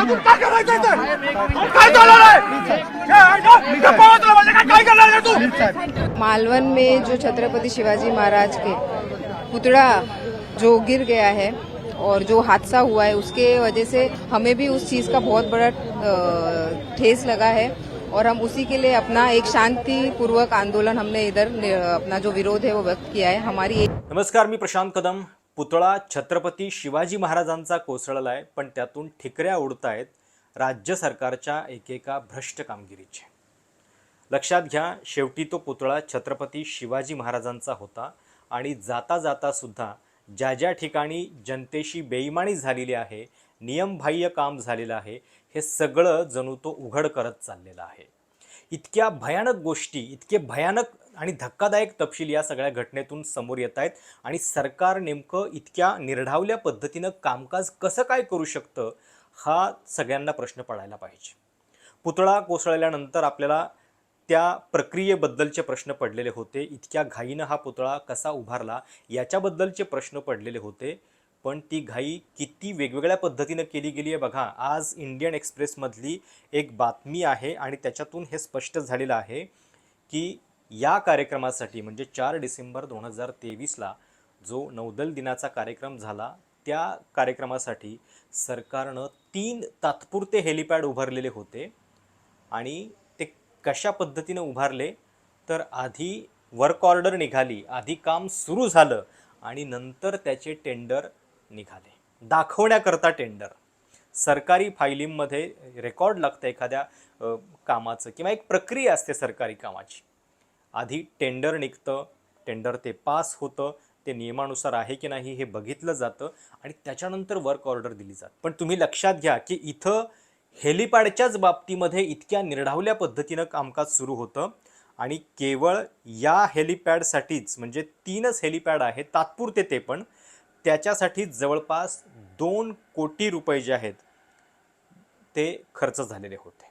अजून काय करायचं इथे? काय चाललं आहे? हे, इथं पळवतो म्हणजे काय काय करणार तू? मालवन में जो छत्रपति शिवाजी महाराज के पुतला जो गिर गया है और जो हादसा हुआ है उसके वजह से हमें भी उस चीज़ का बहुत बड़ा ठेस लगा है और हम उसी के लिए अपना एक शांति पूर्वक आंदोलन हमने इधर अपना जो विरोध है वो व्यक्त किया है। हमारी एक नमस्कार मी प्रशांत कदम। पुतळा छत्रपती शिवाजी महाराजांचा कोसळला आहे पण त्यातून ठिकऱ्या उडतायत राज्य सरकारच्या एकेका भ्रष्ट कामगिरीचे. लक्षात घ्या शेवटी तो पुतळा छत्रपती शिवाजी महाराजांचा होता आणि जाता जाता सुद्धा ज्या ज्या ठिकाणी जनतेशी बेईमानी झालेली आहे नियमबाह्य काम झालेलं आहे हे सगळं जणू तो उघड करत चाललेला आहे. इतक्या भयानक गोष्टी इतके भयानक आणि धक्कादायक तपशील या सगळ्या घटनेतून समोर येत आहेत. आणि सरकार नेमकं इतक्या निर्ढावल्या पद्धतीनं कामकाज कसं काय करू शकतं हा सगळ्यांना प्रश्न पडायला पाहिजे. पुतळा कोसळल्यानंतर आपल्याला त्या प्रक्रियेबद्दलचे प्रश्न पडलेले होते. इतक्या घाईनं हा पुतळा कसा उभारला याच्याबद्दलचे प्रश्न पडलेले होते. पण ती घाई किती वेगवेगळ्या पद्धतीनं केली गेली आहे बघा. आज इंडियन एक्सप्रेसमधली एक बातमी आहे आणि त्याच्यातून हे स्पष्ट झालेलं आहे की या कार्यक्रमासाठी म्हणजे चार डिसेंबर दोन हजार तेवीसला जो नौदल दिनाचा कार्यक्रम झाला त्या कार्यक्रमासाठी सरकारनं तीन तात्पुरते हेलिपॅड उभारलेले होते आणि ते कशा पद्धतीनं उभारले तर आधी वर्क ऑर्डर निघाली आधी काम सुरू झालं आणि नंतर त्याचे टेंडर निघाले. दाखवण्याकरता टेंडर सरकारी फायलींमध्ये रेकॉर्ड लागतं एखाद्या कामाचं किंवा एक प्रक्रिया असते सरकारी कामाची. आधी टेंडर निघतं टेंडर ते पास होतं ते नियमानुसार आहे की नाही हे बघितलं जातं आणि त्याच्यानंतर वर्क ऑर्डर दिली जात. पण तुम्ही लक्षात घ्या की इथं हेलिपॅडच्याच बाबतीमध्ये इतक्या निर्ढावल्या पद्धतीनं कामकाज सुरू होतं आणि केवळ या हेलिपॅडसाठीच म्हणजे तीनच हेलिपॅड आहेत तात्पुरते ते पण त्याच्यासाठी जवळपास दोन कोटी रुपये जे आहेत ते खर्च झालेले होते.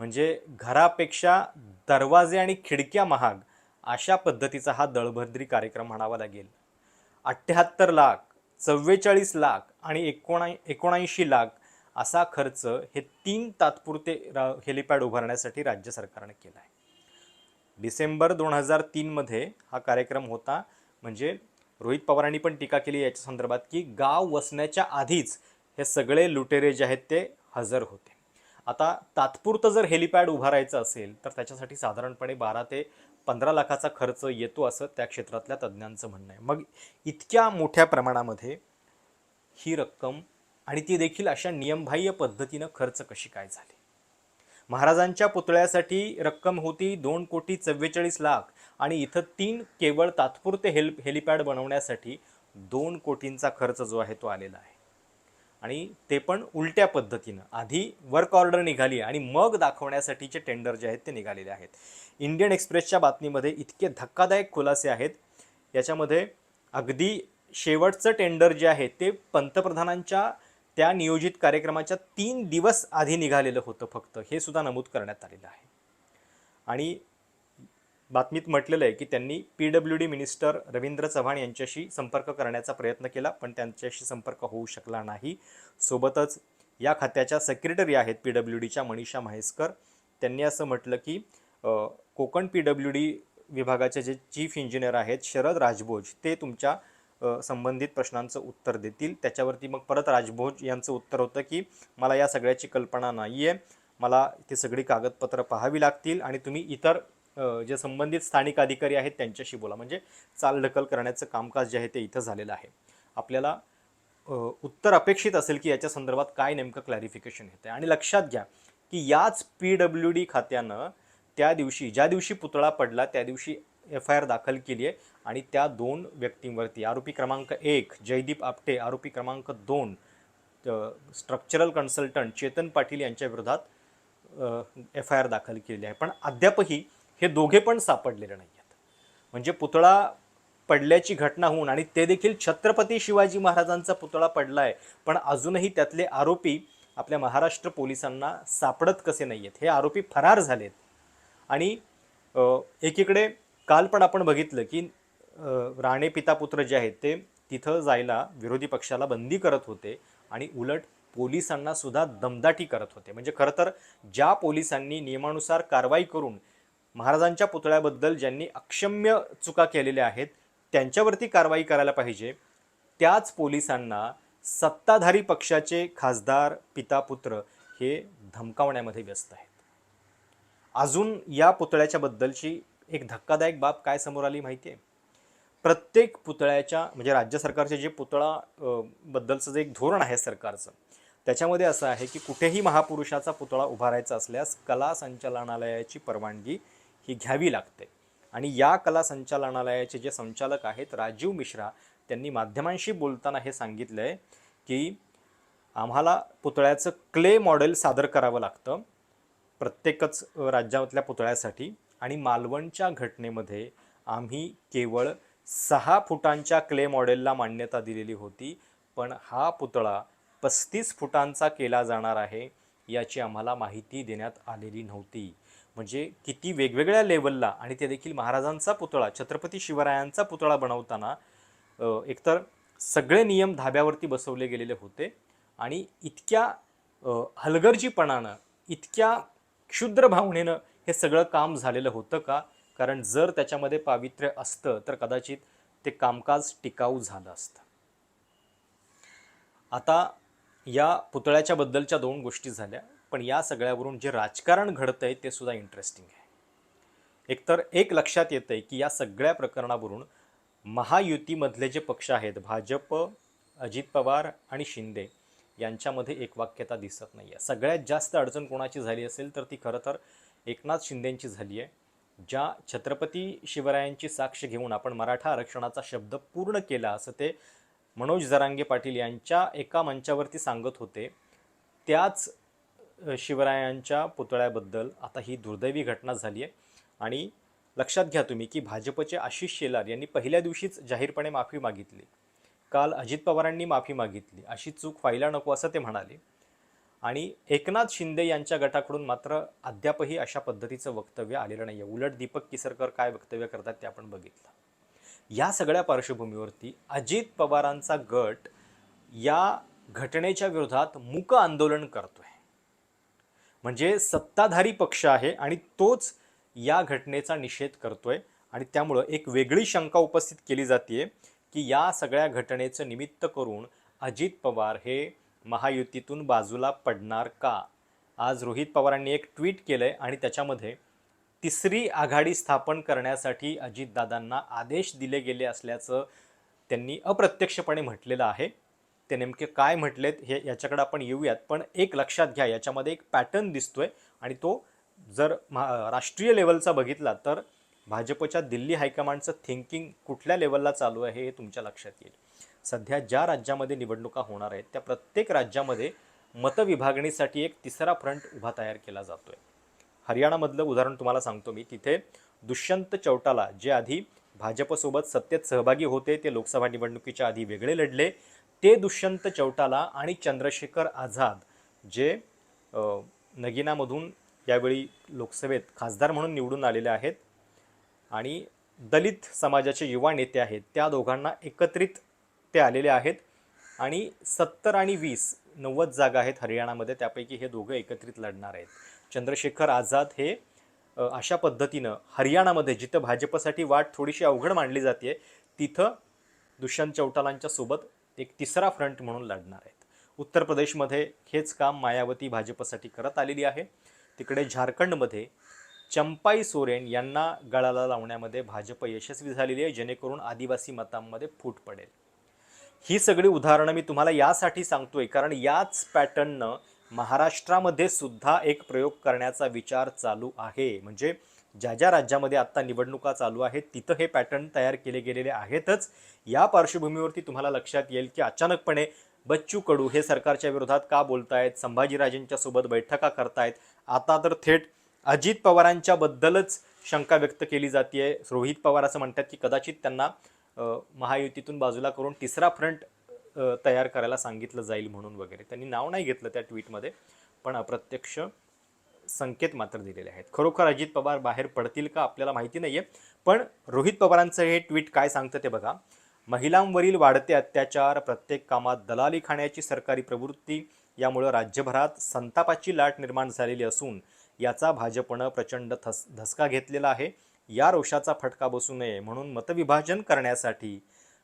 म्हणजे घरापेक्षा दरवाजे आणि खिडक्या महाग अशा पद्धतीचा हा दळभद्री कार्यक्रम म्हणावा लागेल. अठ्ठ्याहत्तर लाख चव्वेचाळीस लाख आणि एकोणा एकोणऐंशी लाख असा खर्च हे तीन तात्पुरते रा हेलिपॅड उभारण्यासाठी राज्य सरकारने केला आहे डिसेंबर दोन हजार तीनमध्ये हा कार्यक्रम होता. म्हणजे रोहित पवारांनी पण टीका केली याच्या संदर्भात की गाव वसण्याच्या आधीच हे सगळे लुटेरे जे आहेत ते हजर होते. आता तात्पुरतं जर हेलिपॅड उभारायचं असेल तर त्याच्यासाठी साधारणपणे बारा ते पंधरा लाखाचा खर्च येतो असं त्या क्षेत्रातल्या तज्ज्ञांचं म्हणणं आहे. मग इतक्या मोठ्या प्रमाणामध्ये ही रक्कम आणि ती देखील अशा नियमबाह्य पद्धतीनं खर्च कशी काय झाली? महाराजांच्या पुतळ्यासाठी रक्कम होती दोन कोटी चव्वेचाळीस लाख आणि इथं तीन केवळ तात्पुरते हेल हेलिपॅड बनवण्यासाठी दोन कोटींचा खर्च जो आहे तो आलेला आहे. आणि ते पण उलट्या पद्धतीनं. आधी वर्क ऑर्डर निघाली आणि मग दाखवण्यासाठीचे टेंडर जे आहेत ते निघालेले आहेत. इंडियन एक्सप्रेसच्या बातमीमध्ये इतके धक्कादायक खुलासे आहेत. याच्यामध्ये अगदी शेवटचं टेंडर जे आहे ते पंतप्रधानांच्या त्या नियोजित कार्यक्रमाच्या तीन दिवस आधी निघालेलं होतं फक्त. हे सुद्धा नमूद करण्यात आलेलं आहे. आणि बातमीत म्हटलेलं आहे की त्यांनी P W D minister Ravindra Chavan यांच्याशी संपर्क करण्याचा प्रयत्न केला पण त्यांच्याशी संपर्क होऊ शकला नाही. सोबतच या खात्याच्या सेक्रेटरी आहेत पी डब्ल्यू डीच्या मनीषा म्हैसकर. त्यांनी असं म्हटलं की कोकण पी डब्ल्यू डी विभागाचे जे चीफ इंजिनियर आहेत शरद राजभोज ते तुमच्या संबंधित प्रश्नांचं उत्तर देतील. त्याच्यावरती मग परत राजभोज यांचं उत्तर होतं की मला या सगळ्याची कल्पना नाही आहे मला ती सगळी कागदपत्रं पाहावी लागतील आणि तुम्ही इतर जे संबंधित स्थानिक अधिकारी आहेत त्यांच्याशी बोला. म्हणजे चालढकल करण्याचं कामकाज जे आहे ते इथं झालेलं आहे. आपल्याला उत्तर अपेक्षित असेल की याच्या संदर्भात काय नेमकं क्लॅरिफिकेशन येतं आणि लक्षात घ्या की याच पी डब्ल्यू डी खात्यानं त्या दिवशी ज्या दिवशी पुतळा पडला त्या दिवशी एफ आय आर दाखल केली आहे. आणि त्या दोन व्यक्तींवरती आरोपी क्रमांक एक जयदीप आपटे आरोपी क्रमांक दोन स्ट्रक्चरल कन्सल्टंट चेतन पाटील यांच्या विरोधात एफ आय आर दाखल केलेली आहे. पण अद्यापही हे दोघे पण सापडलेले नाही आहेत म्हणजे पुतळा पडल्याची घटना होऊन आणि ते देखील छत्रपती शिवाजी महाराजांचा पुतळा पडला आहे पण अजूनही त्यातले आरोपी आपल्या महाराष्ट्र पोलिसांना सापडत कसे नाही आहेत हे आरोपी फरार झालेत. आणि एकीकडे काल पण आपण बघितलं की राणे पिता पुत्र जे आहेत ते तिथं जायला विरोधी पक्षाला बंदी करत होते आणि उलट पोलिसांना सुद्धा दमदाटी करत होते. म्हणजे खरं तर ज्या पोलिसांनी नियमानुसार कारवाई करून महाराजांच्या पुतळ्याबद्दल ज्यांनी अक्षम्य चुका केलेल्या आहेत त्यांच्यावरती कारवाई करायला पाहिजे. त्याच पोलिसांना सत्ताधारी पक्षाचे खासदार पिता पुत्र हे धमकावण्यामध्ये व्यस्त आहेत. अजून या पुतळ्याच्या बद्दलची एक धक्कादायक बाब काय समोर आली माहिती आहे प्रत्येक पुतळ्याच्या म्हणजे राज्य सरकारचे जे पुतळा बद्दलचं जे एक धोरण आहे सरकारचं त्याच्यामध्ये असं आहे की कुठेही महापुरुषाचा पुतळा उभारायचा असल्यास कला संचालनालयाची परवानगी ही घ्यावी लागते. आणि या कला संचालनालयाचे जे संचालक आहेत राजीव मिश्रा त्यांनी माध्यमांशी बोलताना हे सांगितलं आहे की आम्हाला पुतळ्याचं क्ले मॉडेल सादर करावं लागतं प्रत्येकच राज्यातल्या पुतळ्यासाठी. आणि मालवणच्या घटनेमध्ये आम्ही केवळ सहा फुटांच्या क्ले मॉडेलला मान्यता दिलेली होती पण हा पुतळा पस्तीस फुटांचा केला जाणार आहे याची आम्हाला माहिती देण्यात आलेली नव्हती. म्हणजे किती वेगवेगळ्या लेवलला आणि ते देखील महाराजांचा पुतळा छत्रपती शिवरायांचा पुतळा बनवताना एकतर सगळे नियम धाब्यावरती बसवले गेलेले होते आणि इतक्या हलगर्जीपणानं इतक्या क्षुद्र भावनेनं हे सगळं काम झालेलं होतं का? कारण जर त्याच्यामध्ये पावित्र्य असतं तर कदाचित ते कामकाज टिकाऊ झालं असतं. आता या पुतळ्याच्या बद्दलच्या दोन गोष्टी झाल्या. पण या सगळ्यावरून जे राजकारण घडतं आहे ते सुद्धा इंटरेस्टिंग आहे. एकतर एक लक्षात येतं आहे की या सगळ्या प्रकरणावरून महायुतीमधले जे पक्ष आहेत भाजप अजित पवार आणि शिंदे यांच्यामध्ये एक वाक्यता दिसत नाही आहे सगळ्यात जास्त अडचण कोणाची झाली असेल तर ती खरं तर एकनाथ शिंदेंची झाली आहे ज्या छत्रपती शिवरायांची साक्ष घेऊन आपण मराठा आरक्षणाचा शब्द पूर्ण केला असं ते मनोज जरांगे पाटील यांच्या एका मंचावरती सांगत होते त्याच शिवरायांच्या पुतळ्याबद्दल आता ही दुर्दैवी घटना झाली आहे. आणि लक्षात घ्या तुम्ही की भाजपचे आशिष शेलार यांनी पहिल्या दिवशीच जाहीरपणे माफी मागितली. काल अजित पवारांनी माफी मागितली. अशी चूक व्हायला नको असं ते म्हणाले. आणि एकनाथ शिंदे यांच्या गटाकडून मात्र अद्यापही अशा पद्धतीचं वक्तव्य आलेलं नाही आहे उलट दीपक किसरकर काय वक्तव्य करतात ते आपण बघितलं. या सगळ्या पार्श्वभूमीवरती अजित पवारांचा गट या घटनेच्या विरोधात मूक आंदोलन करतोय. म्हणजे सत्ताधारी पक्ष आहे आणि तोच या घटनेचा निषेध करतोय. आणि त्यामुळं एक वेगळी शंका उपस्थित केली जाते की या सगळ्या घटनेचं निमित्त करून अजित पवार हे महायुतीतून बाजूला पडणार का? आज रोहित पवारांनी एक ट्विट केलं आहे आणि त्याच्यामध्ये तिसरी आघाडी स्थापन करण्यासाठी अजितदादांना आदेश दिले गेले असल्याचं त्यांनी अप्रत्यक्षपणे म्हटलेलं आहे. ते नेमके काय म्हटलेत हे याच्याकडे आपण येऊयात. पण एक लक्षात घ्या याच्यामध्ये एक पॅटर्न दिसतोय आणि तो जर महा राष्ट्रीय लेवलचा बघितला तर भाजपच्या दिल्ली हायकमांडचं थिंकिंग कुठल्या लेवलला चालू आहे हे तुमच्या लक्षात येईल. सध्या ज्या राज्यामध्ये निवडणुका होणार आहेत त्या प्रत्येक राज्यामध्ये मतविभागणीसाठी एक तिसरा फ्रंट उभा तयार केला जातोय. हरियाणामधलं उदाहरण तुम्हाला सांगतो मी. तिथे दुष्यंत चौटाला जे आधी भाजपसोबत सत्तेत सहभागी होते ते लोकसभा निवडणुकीच्या आधी वेगळे लढले ते दुष्यंत चौटाला आणि चंद्रशेखर आझाद जे नगिनामधून यावेळी लोकसभेत खासदार म्हणून निवडून आलेले आहेत आणि दलित समाजाचे युवा नेते आहेत त्या दोघांना एकत्रित ते आलेले आहेत आणि सत्तर आणि वीस नव्वद जागा आहेत हरियाणामध्ये त्यापैकी हे दोघं एकत्रित लढणार आहेत. चंद्रशेखर आझाद हे अशा पद्धतीनं हरियाणामध्ये जिथं भाजपसाठी वाट थोडीशी अवघड मानली जाते तिथं दुष्यंत चौटालांच्या सोबत एक तिसरा फ्रंट म्हणून लढणार आहेत. उत्तर प्रदेशमध्ये हेच काम मायावती भाजपसाठी करत आलेली आहे. तिकडे झारखंडमध्ये चंपाई सोरेन यांना गळाला लावण्यामध्ये भाजप यशस्वी झालेली आहे जेणेकरून आदिवासी मतांमध्ये फूट पडेल. ही सगळी उदाहरणं मी तुम्हाला यासाठी सांगतोय कारण याच पॅटर्ननं महाराष्ट्रामध्ये सुद्धा एक प्रयोग करण्याचा विचार चालू आहे. म्हणजे ज्या ज्या राज्यामध्ये आत्ता निवडणुका चालू आहेत तिथं हे पॅटर्न तयार केले गेलेले आहेतच. या पार्श्वभूमीवरती तुम्हाला लक्षात येईल की अचानकपणे बच्चू कडू हे सरकारच्या विरोधात का बोलतायत संभाजीराजेंच्या सोबत बैठका करतायत? आता तर थेट अजित पवारांच्या बद्दलच शंका व्यक्त केली जाते रोहित पवार असं म्हणतात की कदाचित त्यांना महायुतीतून बाजूला करून तिसरा फ्रंट तयार करायला सांगितलं जाईल म्हणून वगैरे. त्यांनी नाव नाही घेतलं त्या ट्विटमध्ये पण अप्रत्यक्ष संकेत मात्र दिलेले आहेत. खरोखर अजित पवार बाहेर पडतील का आपल्याला माहिती नाही आहे पण रोहित पवारांचं हे ट्विट काय सांगतं ते बघा. महिलांवरील वाढते अत्याचार प्रत्येक कामात दलाली खाण्याची सरकारी प्रवृत्ती यामुळं राज्यभरात संतापाची लाट निर्माण झालेली असून याचा भाजपनं प्रचंड थस धसका घेतलेला आहे. या रोषाचा फटका बसू नये म्हणून मतविभाजन करण्यासाठी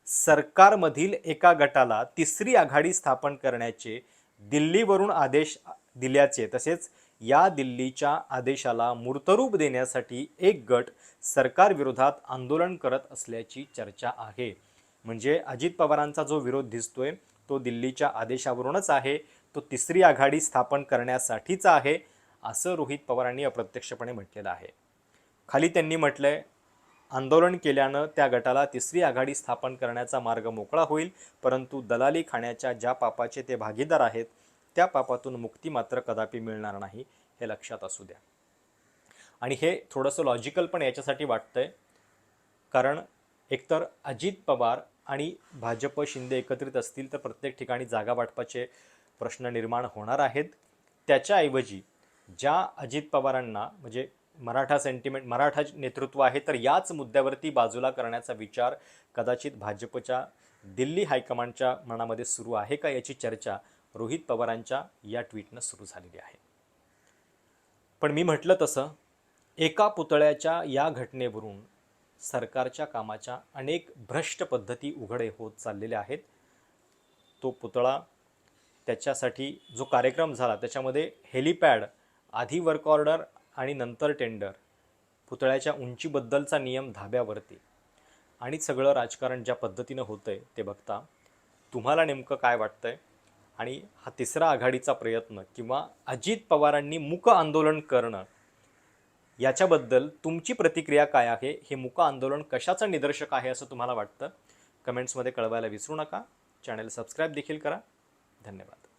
सरकारमधील एका गटाला तिसरी आघाडी स्थापन करण्याचे दिल्लीवरून आदेश दिल्याचे तसेच या दिल्लीच्या आदेशाला मूर्तरूप देण्यासाठी एक गट सरकारविरोधात आंदोलन करत असल्याची चर्चा आहे. म्हणजे अजित पवारांचा जो विरोध दिसतोय तो दिल्लीच्या आदेशावरूनच आहे तो तिसरी आघाडी स्थापन करण्यासाठीचा आहे असं रोहित पवारांनी अप्रत्यक्षपणे म्हटलेलं आहे. खाली त्यांनी म्हटलंय आंदोलन केल्यानं त्या गटाला तिसरी आघाडी स्थापन करण्याचा मार्ग मोकळा होईल परंतु दलाली खाण्याच्या ज्या पापाचे ते भागीदार आहेत त्या पापातून मुक्ती मात्र कदापि मिळणार नाही हे लक्षात असू द्या. आणि हे थोडंसं लॉजिकल पण याच्यासाठी वाटतंय कारण एकतर अजित पवार आणि भाजप शिंदे एकत्रित असतील तर प्रत्येक ठिकाणी जागा वाटपाचे प्रश्न निर्माण होणार आहेत. त्याच्याऐवजी ज्या अजित पवारांना म्हणजे मराठा सेंटिमेंट मराठा नेतृत्व आहे तर याच मुद्द्यावरती बाजूला करण्याचा विचार कदाचित भाजपच्या दिल्ली हायकमांडच्या मनामध्ये सुरू आहे का याची चर्चा रोहित पवारांच्या या ट्विटनं सुरू झालेली आहे. पण मी म्हटलं तसं एका पुतळ्याच्या या घटनेवरून सरकारच्या कामाच्या अनेक भ्रष्ट पद्धती उघडे होत चाललेल्या आहेत. तो पुतळा त्याच्यासाठी जो कार्यक्रम झाला त्याच्यामध्ये हेलिपॅड आधी वर्क ऑर्डर आणि नंतर टेंडर पुतळ्याच्या उंचीबद्दलचा नियम धाब्यावरती आणि सगळं राजकारण ज्या पद्धतीनं होतं आहे ते बघता तुम्हाला नेमकं काय वाटतं आहे आणि हा तिसरा आघाडीचा प्रयत्न किंवा अजित पवारांनी मूक आंदोलन करणं याच्याबद्दल तुमची प्रतिक्रिया काय आहे? हे मुक आंदोलन कशाचं निदर्शक आहे असं तुम्हाला वाटतं? कमेंट्समध्ये कळवायला विसरू नका. चॅनल सबस्क्राईब देखील करा. धन्यवाद.